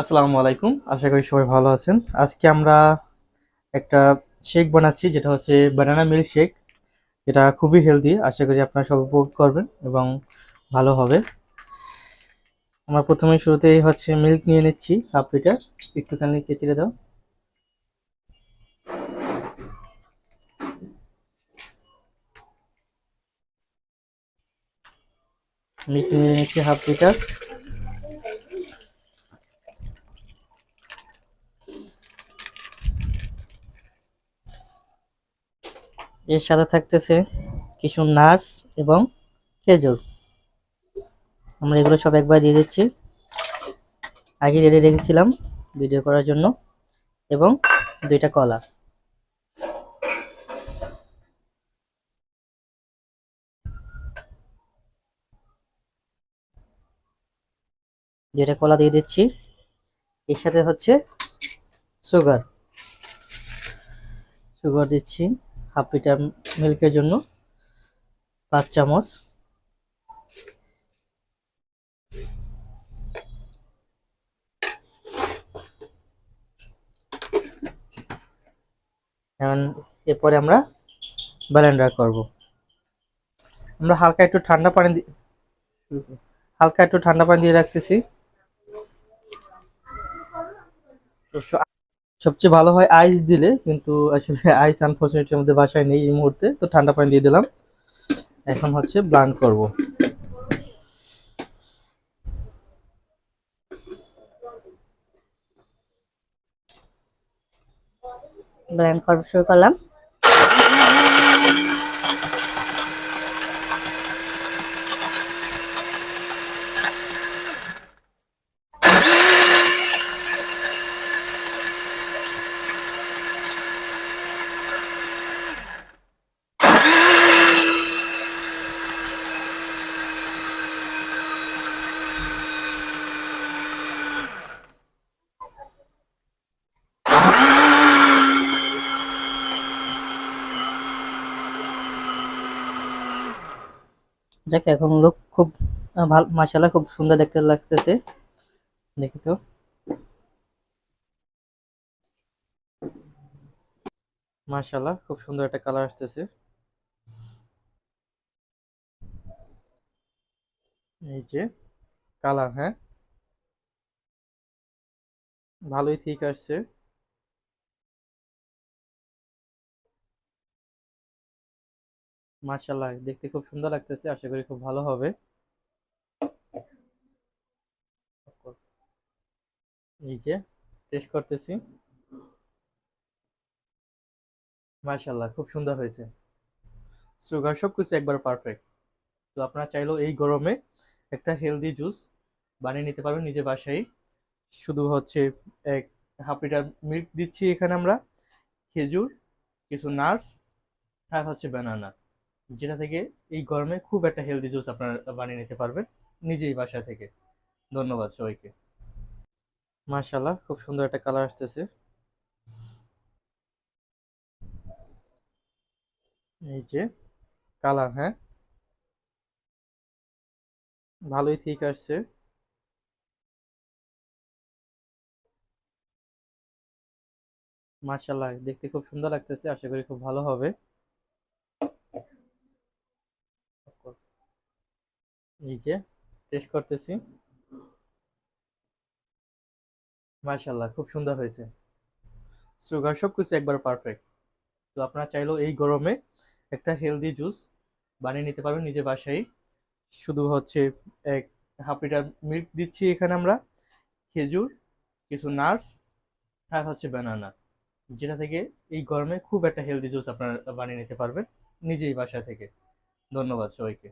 আসসালামু আলাইকুম। আশা করি সবাই ভালো আছেন। আজকে আমরা একটা শেক বানাচ্ছি, যেটা হচ্ছে বানানা মিল্ক শেক। এটা খুবই হেলদি আশা করি আপনারা সব উপভোগ করবেন এবং ভালো হবে। আমরা প্রথমে শুরুতেই হচ্ছে মিল্ক নিয়ে নিচ্ছি হাফ লিটার একটুখানি কেচিরে দাও। মিল্ক নিয়ে নিচ্ছি হাফ লিটার এর সাথে থাকতেছে কিছু নার্স এবং খেজুর। আমরা এগুলো সব একবার দিয়ে দিচ্ছি। আগে রেডি রেখেছিলাম ভিডিও করার জন্য এবং দুইটা কলা। দুইটা কলা দিয়ে দিচ্ছি। এর সাথে হচ্ছে সুগার। সুগার দিচ্ছি। হাফ লিটার মিল্কের জন্য পাঁচ চামচ। এখন এরপরে আমরা ব্লেন্ডার করব। আমরা হালকা একটু ঠান্ডা পানি হালকা একটু ঠান্ডা পানি দিয়ে রাখতেছি। সবচেয়ে ভালো হয় আইস দিলে, কিন্তু আসলে আইস আনফরচুনেটলি আমাদের বাসায় নেই এই মুহূর্তে, তো ঠান্ডা পানি দিয়ে দিলাম। এখন হচ্ছে ব্লান্ড করব। ব্লান্ড করা শুরু করলাম। যাক, এখন লোক খুব ভালো, মাশাআল্লাহ খুব সুন্দর দেখতে লাগতেছে। দেখি তো। মাশাআল্লাহ, খুব সুন্দর একটা কালার আসতেছে। এই যে কালার হ্যাঁ? ভালোই ঠিক আসছে। মাশাআল্লাহ, দেখতে খুব সুন্দর লাগতেছে, আশা করি খুব ভালো হবে। যে টেস্ট করতেছি। মাশাআল্লাহ, খুব সুন্দর হয়েছে। সুগার সবকিছু একবার পারফেক্ট তো আপনারা চাইলেও এই গরমে একটা হেলদি জুস বানিয়ে নিতে পারবেন নিজের বাসায়। শুধু হচ্ছে এক হাফ লিটার মিল্ক দিচ্ছি এখানে আমরা। খেজুর, কিছু নাটস আর হচ্ছে ব্যানানা যেটা থেকে এই গরমে খুব একটা হেলদি জুস আপনারা বানিয়ে নিতে পারবেন নিজেই বাসা থেকে। ধন্যবাদ সবাইকে। মাশাআল্লাহ, খুব সুন্দর একটা কালার আসতেছে। এই যে কালার হ্যাঁ? ভালোই ঠিক আসছে। মাশাআল্লাহ, দেখতে খুব সুন্দর লাগতেছে, আশা করি খুব ভালো হবে। যে টেস্ট করতেছি। মাশাআল্লাহ, খুব সুন্দর হয়েছে। সুগার সবকিছু একবার পারফেক্ট তো আপনারা চাইলেও এই গরমে একটা হেলদি জুস বানিয়ে নিতে পারবেন নিজের বাসায়। শুধু হচ্ছে এক হাফ লিটার মিল্ক দিচ্ছি এখানে আমরা, খেজুর, কিছু নাটস আর হচ্ছে ব্যানানা যেটা থেকে এই গরমে খুব একটা হেলদি জুস আপনারা বানিয়ে নিতে পারবেন নিজেই বাসা থেকে। ধন্যবাদ সবাইকে।